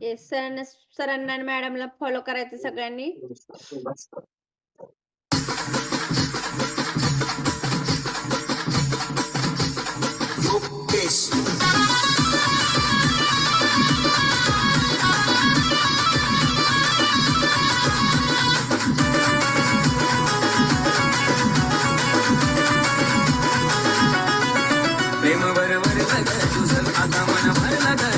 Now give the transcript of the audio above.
Yes सरांना सरांना मॅडमला फॉलो करायचं सगळ्यांनी Yes.